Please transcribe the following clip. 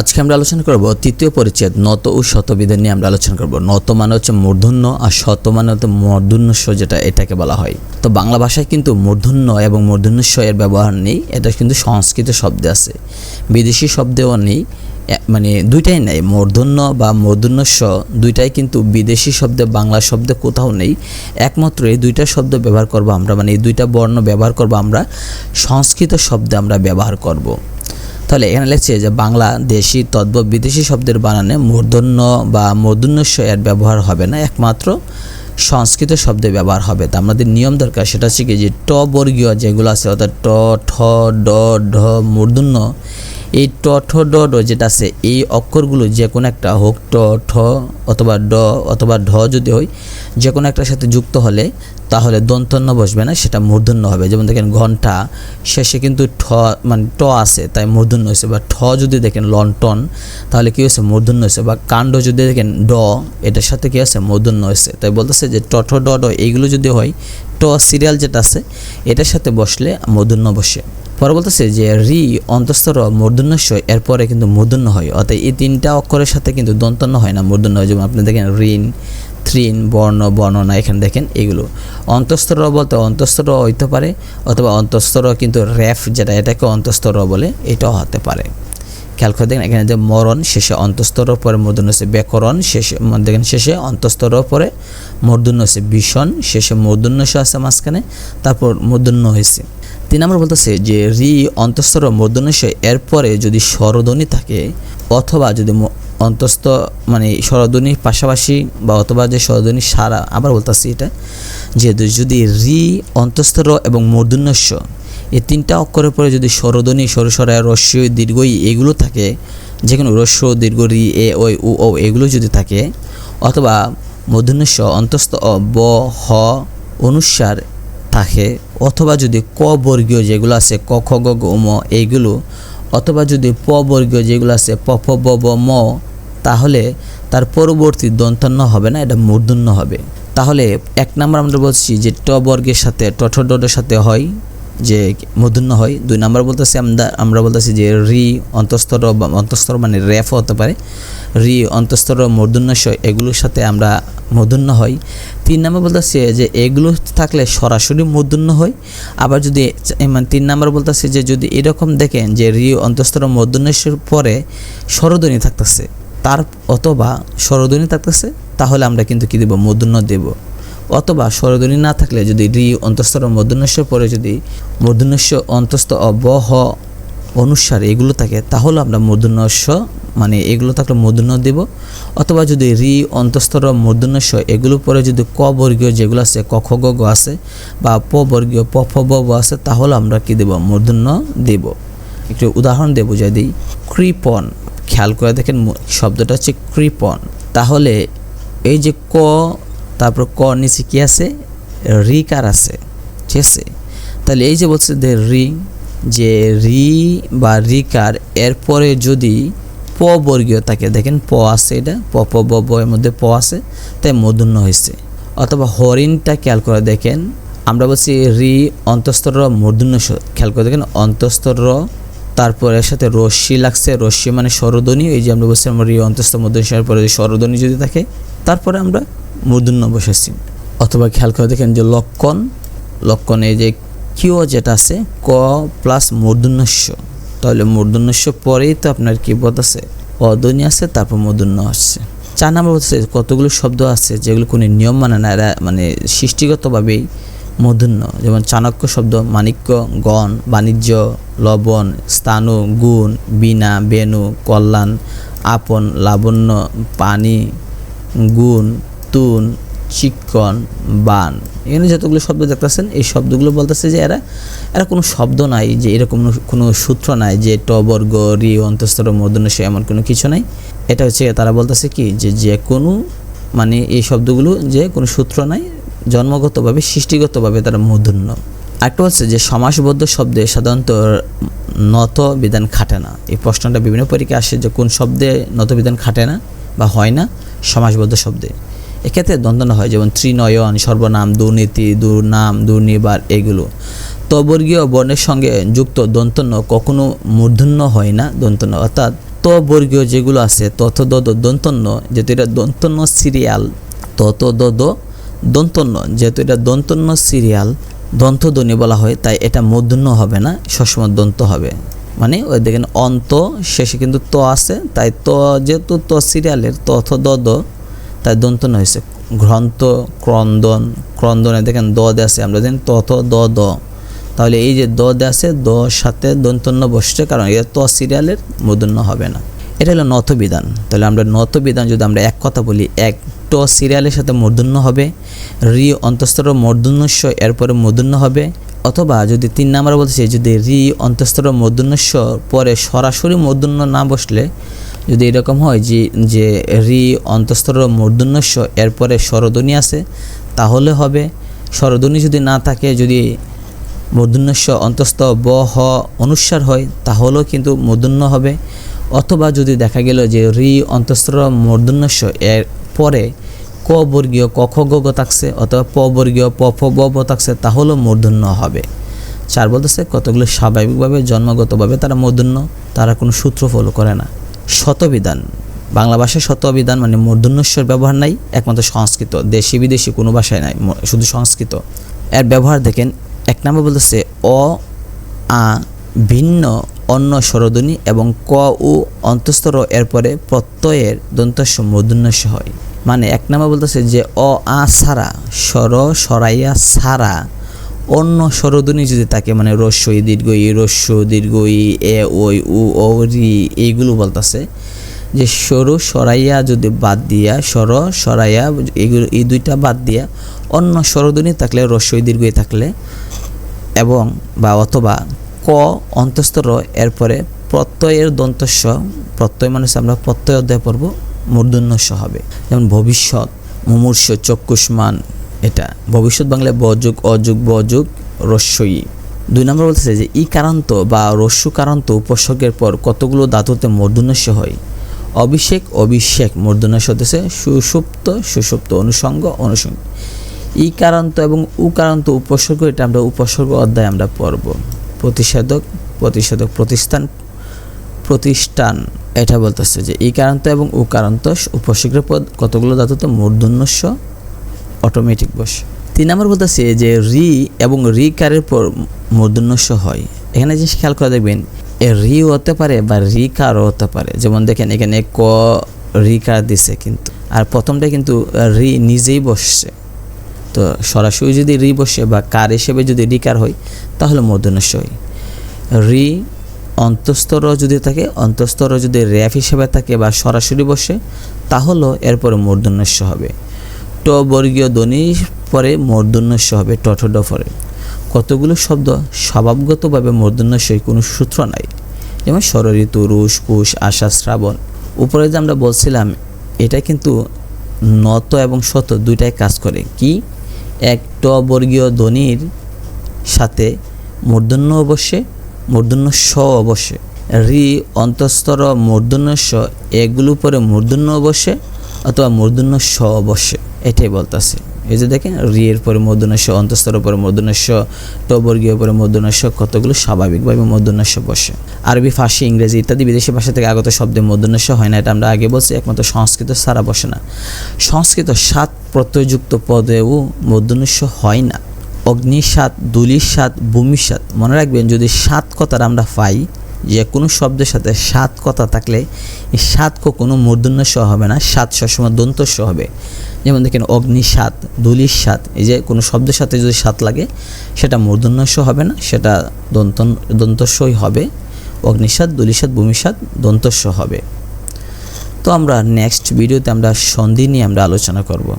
আজকে আমরা আলোচনা করব তৃতীয় পরিচ্ছেদ, নত ও শতবিধের নিয়ে আমরা আলোচনা করব। নত মানে হচ্ছে মূর্ধন্য আর শত মানে হচ্ছে মূর্ধন্যস্ব যেটা এটাকে বলা হয়। তো বাংলা ভাষায় কিন্তু মূর্ধন্য এবং মূর্ধন্যস্ব এর ব্যবহার নেই, এটা কিন্তু সংস্কৃত শব্দে আছে। বিদেশি শব্দেও নেই মানে দুইটাই নেই, মূর্ধন্য বা মূর্ধন্যস্ব দুইটাই কিন্তু বিদেশি শব্দে, বাংলা শব্দে কোথাও নেই। একমাত্র এই দুইটা শব্দ ব্যবহার করব আমরা মানে এই দুইটা বর্ণ ব্যবহার করব আমরা, সংস্কৃত শব্দে আমরা ব্যবহার করব। তাহলে এখানে লেখছে যে বাংলা দেশি তদ্ব বিদেশি শব্দের বানানে মূর্ধন্য বা মূর্ধন্যস্ব এর ব্যবহার হবে না, একমাত্র সংস্কৃত শব্দে ব্যবহার হবে। তা আমাদের নিয়ম দরকার, সেটা হচ্ছে কি যে ট বর্গীয় যেগুলো আছে, অর্থাৎ ট, ঠ, ড, ঢ, মূর্ধন্য এই ট, ঠ, ড ড যেটা আছে, এই অক্ষরগুলো যে কোনো একটা হোক, ট, ঠ অথবা ড অথবা ঢ যদি হয়, যে কোনো একটার সাথে যুক্ত হলে তাহলে দন্তন্য বসবে না, সেটা মূর্ধন্য হবে। যেমন দেখেন ঘণ্টা, শেষে কিন্তু ঠ মানে ট আছে, তাই মূর্ধন্য হয়েছে। বা ঠ যদি দেখেন লন্টন তাহলে কী হয়েছে? মূর্ধন্য হয়েছে। বা কাণ্ড যদি দেখেন ড, এটার সাথে কী আছে মূর্ধন্য হয়েছে। তাই বলতেছে যে ট, ঠ, ড ড, এইগুলো যদি হয়, ট সিরিয়াল যেটা আছে, এটার সাথে বসলে মূর্ধন্য বসে। পরে বলতেছে যে, রি অন্তস্তর মূর্ধন্যস্ব এরপরে কিন্তু মূর্ধন্য হয়। অর্থাৎ এই তিনটা অক্ষরের সাথে কিন্তু দন্তন্য হয় না মূর্ধন্য। হয় যেমন আপনি দেখেন ঋণ থ্রিন বর্ণ, বর্ণনা, এখানে দেখেন এগুলো। অন্তস্তর বলতে অন্তস্তর হইতে পারে, অথবা অন্তস্তর কিন্তু র্যাফ যেটা, এটাকে অন্তস্তর বলে, এটাও হতে পারে। খেয়াল করে দেখেন এখানে যে মরণ, শেষে অন্তস্তর পরে মূর্ধন্য হচ্ছে ব্যাকরণ, শেষে দেখেন শেষে অন্তস্তর পরে মূর্ধন্য হচ্ছে ভীষণ শেষে মূর্ধন্য আছে মাঝখানে, তারপর মূর্ধন্য হয়েছে। তিন নম্বর বলতেছে যে রি অন্তস্তর মূর্ধন্যস্য এরপরে যদি স্বরধ্বনি থাকে অথবা যদি অন্তস্থ মানে স্বরধ্বনির পাশাপাশি বা অথবা যে স্বরধ্বনি সারা আবার বলতেছি এটা যে যদি রি অন্তস্তর এবং মূর্ধন্যস্য এই তিনটা অক্ষরের পরে যদি স্বরধ্বনি সরসরা রস্য দীর্ঘই এগুলো থাকে যে কোনো রস্য দীর্ঘ রি এ ওই উ ও এগুলো যদি থাকে অথবা মূর্ধন্যস্য অন্তস্থ অ, ব হ অনুসার থাকে অথবা যদি ক বর্গীয় যেগুলো আছে, ক, খ, গ গ, ম, এইগুলো, অথবা যদি প বর্গীয় যেগুলো আছে, প ফ ব ব, ম, তাহলে তার পরবর্তী দন্তন্য হবে না, এটা মূর্ধন্য হবে। তাহলে এক নম্বর আমরা বলছি যে ট বর্গের সাথে, ট, ঠ সাথে হয় যে মূর্ধন্য হয়, দুই নম্বর বলতেছি আমরা আমরা বলতেছি যে রি অন্তস্তর অন্তস্তর মানে র্যাফ হতে পারে। রি অন্তস্তর মূর্ধন্যস্ব এগুলোর সাথে আমরা মূর্ধন্য হই তিন নম্বর বলতেছে যে এগুলো থাকলে সরাসরি মূর্ধন্য হয়। আবার যদি মানে তিন নম্বর বলতেছে যে যদি এরকম দেখেন যে রি অন্তস্তর মূর্ধন্যস্বর পরে স্বরধ্বনি থাকতেছে, তার অথবা স্বরধ্বনি থাকতেছে, তাহলে আমরা কিন্তু কী দেবো? মূর্ধন্য দেব। অথবা স্বরধ্বনি না থাকলে যদি রি অন্তস্তর মূর্ধন্যস্য পরে যদি মূর্ধন্যস্য অন্তস্থ অবহ অনুসারে এগুলো থাকে, তাহলে আমরা মূর্ধন্যস্য মানে এগুলো থাকলে মূর্ধন্য দেব। অথবা যদি রি অন্তস্তর মূর্ধন্যস্য এগুলো পরে যদি ক বর্গীয় যেগুলো আছে, ক খ গ আছে বা প বর্গীয় প ফ ব আছে, তাহলে আমরা কি দেব? মূর্ধন্য দেব। একটু উদাহরণ দিয়ে যদি কৃপন খেয়াল করে দেখেন শব্দটা হচ্ছে কৃপন তাহলে এই যে ক তারপর ক নিচে কি আছে? রিকার আছে। ঠিক আছে? তাহলে এই যে বলছে যে রি যে রি বা রিকার এরপরে যদি প বর্গীয় থাকে, দেখেন প আছে এটা, প প, ব ব এর মধ্যে প আছে, তাই মধুন্য হয়েছে। অথবা হরিণটা খেয়াল করে দেখেন, আমরা বলছি রি অন্তস্তর মূর্ধন্য খেয়াল করে দেখেন অন্তস্তর তারপর এর সাথে রশ্মি লাগছে, রশ্মি মানে স্বরধ্বনি, এই যে আমরা বলছিলাম রি অন্তস্থ মধ্যস্বরের পরে স্বরধ্বনি যদি থাকে, তারপরে আমরা মূর্ধন্য বসেছি অথবা খেয়াল করে দেখেন যে লক্ষণ, লক্ষণে যে কিও যেটা আছে, ক প্লাস মূর্ধন্যস্য তাহলে মূর্ধন্যস্য পরেই তো আপনার কি পদ আছে, অধ্বনি আছে, তারপর মূর্ধন্য আসছে। চার নম্বর হচ্ছে কতগুলো শব্দ আছে যেগুলো কোনো নিয়ম মানে না মানে সৃষ্টিগতভাবেই মূর্ধন্য যেমন চাণক্য শব্দ, মাণিক্য, গণ, বাণিজ্য, লবণ, স্থানু, গুণ, বীণা বেনু কল্যাণ, আপন, লাবণ্য পানি গুণ, তুন চিকন বান এখানে যতগুলো শব্দ দেখতেছেন, এই শব্দগুলো বলতেছে যে এরা এরা কোনো শব্দ নাই, যে এরকম কোনো- সূত্র নাই যে ট বর্গ রি অন্তস্তর মূর্ধন্য সে এমন কোনো কিছু নাই। এটা হচ্ছে তারা বলতেছে কি? যে যে কোনো মানে এই শব্দগুলো যে কোনো সূত্র নাই জন্মগতভাবে, সৃষ্টিগতভাবে তারা মূর্ধন্য একটা হচ্ছে যে সমাসবদ্ধ শব্দে সাধারণত নত বিধান খাটে না। এই প্রশ্নটা বিভিন্ন পরীক্ষায় আসে যে কোন শব্দে নত বিধান খাটে না বা হয় না সমাসবদ্ধ শব্দে। এক্ষেত্রে দ্বন্দ্ব হয়, যেমন ত্রিনয়ন, সর্বনাম, দুর্নীতি, দুর্নাম, দুর্নিবার এগুলো। তবর্গীয় বর্ণের সঙ্গে যুক্ত দন্তন্য কখনো মূর্ধন্য হয় না, দন্তন্য। অর্থাৎ ত বর্গীয় যেগুলো আছে দ দন্তন্য, যেহেতু এটা দন্তন্য সিরিয়াল তত দ দ দন্তন্য, যেহেতু এটা দন্তন্য সিরিয়াল দন্তধ্বনি বলা হয়, তাই এটা মূর্ধন্য হবে না, সবসময় দন্ত হবে। মানে ওই দেখেন অন্ত, শেষে কিন্তু ত আছে, তাই ত যেহেতু ত সিরিয়ালের তথ দ তাই দন্তন্য হয়েছে। গ্রন্থ, ক্রন্দন, ক্রন্দনে দেখেন দ দে আছে, আমরা দেখেন তথ দ দ। তাহলে এই যে দ আছে, দ সাথে দন্তন্য বসছে, কারণ এটা ত সিরিয়ালের মূর্ধন্য হবে না। এটা হলো নত বিধান তাহলে আমরা নত বিধান যদি আমরা এক কথা বলি, এক ট সিরিয়ালের সাথে মূর্ধন্য হবে, রি অন্তস্তর মূর্ধন্যস্য এরপরে মূর্ধন্য হবে, অথবা যদি তিন নাম্বার বলতেছি যদি রি অন্তস্তর মূর্ধন্যস্য পরে সরাসরি মূর্ধন্য না বসলে, যদি এরকম হয় যে যে রি অন্তস্তর মূর্ধন্যস্য এরপরে স্বরধ্বনি আছে, তাহলে হবে, স্বরধ্বনি যদি না থাকে, যদি মূর্ধন্যস্য অন্তস্থ ব, হ অনুস্বার হয়, তাহলেও কিন্তু মূর্ধন্য হবে। অথবা যদি দেখা গেল যে রি অন্তঃস্থ মূর্ধন্যস্য এর পরে ক বর্গীয় ক খ গ থাকছে অথবা প বর্গীয় প ফ ব থাকছে, তাহলেও মূর্ধন্য হবে। চার বলতেছে কতগুলো স্বাভাবিকভাবে জন্মগতভাবে তারা মূর্ধন্য তারা কোনো সূত্র ফলো করে না। শতবিধান। বাংলা ভাষায় শতবিধান মানে মূর্ধন্যস্বর ব্যবহার নাই, একমাত্র সংস্কৃত। দেশি বিদেশি কোনো ভাষায় নাই শুধু সংস্কৃত। এর ব্যবহার দেখেন, এক নম্বর বলতেছে অ, আ, ভিন্ন অন্য স্বরধ্বনি এবং ক ও অন্তস্তর এরপরে প্রত্যয়ের দন্তস্ব মূর্ধন্যস্য হয়। মানে এক নম্বর বলতেছে যে অ আ সারা, স্বর সরাইয়া সারা। অন্য স্বরধ্বনি যদি থাকে মানে রস্যই দীর্ঘ ই রস্য দীর্ঘ ই এ, ওই, উ ও রি এইগুলো বলতেছে, যে সরু সরাইয়া যদি বাদ দিয়া সর সরাইয়া এইগুলো, এই দুইটা বাদ দিয়া অন্য স্বরধ্বনি থাকলে, রস্যই, দীর্ঘই থাকলে এবং বা অথবা ক অন্তস্তর এরপরে প্রত্যয়ের দন্তস্ব, প্রত্যয় মানে হচ্ছে আমরা প্রত্যয় অধ্যায় পড়ব মূর্ধন্যস্য হবে। যেমন ভবিষ্যৎ, মুমূর্ষ, চক্ষুষ্মান, এটা। ভবিষ্যৎ বাংলায় বযুগ অযুগ বযুগ রস্যই দুই নম্বর বলতেছে যে ই কারান্ত বা রস্যু কারান্ত উপসর্গের পর কতগুলো ধাতুতে মূর্ধন্যস্য হয়? অভিষেক অভিষেক মূর্ধন্যস্য হতেছে সুষুপ্ত সুষুপ্ত অনুষঙ্গ অনুষঙ্গ ই কারান্ত এবং উকারান্ত উপসর্গ, এটা আমরা উপসর্গ অধ্যায় আমরা পড়ব। প্রতিষেধক প্রতিষেধক প্রতিষ্ঠান প্রতিষ্ঠান, এটা বলতেছে যে ই কারান্ত এবং উকারান্ত উপসর্গের পদ কতগুলো ধাতুতে মূর্ধন্যস্য অটোমেটিক বস। তিন নম্বর বলতেছে যে রি এবং রি কারের পর মূর্ধন্যস্য হয়। এখানে জিনিস খেয়াল করে দেখবেন, এ রি হতে পারে বা রি কারও হতে পারে। যেমন দেখেন এখানে ক রি কার দিছে কিন্তু। আর প্রথমটা কিন্তু রি নিজেই বসছে। তো সরাসরি যদি রি বসে বা কার হিসেবে যদি রিকার হয়, তাহলে মূর্ধন্যস্য হয়। রি অন্তস্তর যদি থাকে, অন্তস্তর যদি র্যাফ হিসেবে থাকে বা সরাসরি বসে তাহলেও এরপরে মূর্ধন্যস্য হবে। ট বর্গীয় ধ্বনি পরে মূর্ধন্যস্য হবে, ট, ঠ, ড পরে। কতগুলো শব্দ স্বভাবগতভাবে মূর্ধন্যস্যই কোনো সূত্র নাই। যেমন ষড়ঋতু রুশ, কুশ আশা শ্রাবণ। উপরে যে আমরা বলছিলাম, এটা কিন্তু নত এবং শত দুইটাই কাজ করে। কি? এক ট বর্গীয় ধ্বনির সাথে মূর্ধন্য অবশ্যে, মূর্ধন্য স অবশ্যে। রি অন্তঃস্তর মূর্ধন্য স এগুলো পরে মূর্ধন্য অবশ্যে অথবা মূর্ধন্য স অবশ্যে। এটাই বলতেছে। এই যে দেখেন, রিয়ের পরে মূর্ধন্যস্য অন্তস্তর পরে মূর্ধন্যস্য ট বর্গীয় পরে মূর্ধন্যস্য কতগুলো স্বাভাবিকভাবে মূর্ধন্যস্য বসে। আরবি, ফার্সি, ইংরেজি ইত্যাদি বিদেশি ভাষা থেকে আগত শব্দে মূর্ধন্যস্য হয় না, এটা আমরা আগে বলছি, একমাত্র সংস্কৃত সারা বসে না। সংস্কৃত সাত প্রত্যয়যুক্ত পদেও মূর্ধন্যস্য হয় না। অগ্নিসাত, দুলিসাত, ভূমিসাত, মনে রাখবেন যদি সাত কথার আমরা পাই যে কোনো শব্দের সাথে সাত কথা থাকলে এই সাত কো কোনো মূর্ধন্যস্য হবে না। সাত সবসময় দন্তস্য হবে। যেমন দেখেন অগ্নিসাত দুলির সাত, এই যে কোনো শব্দের সাথে যদি সাত লাগে, সেটা মূর্ধন্যস্য হবে না, সেটা দন্ত দন্তস্যই হবে। অগ্নিসাত দুলিসাত ভূমিসাত দন্তস্য হবে। তো আমরা নেক্সট ভিডিওতে আমরা সন্ধি নিয়ে আমরা আলোচনা করব।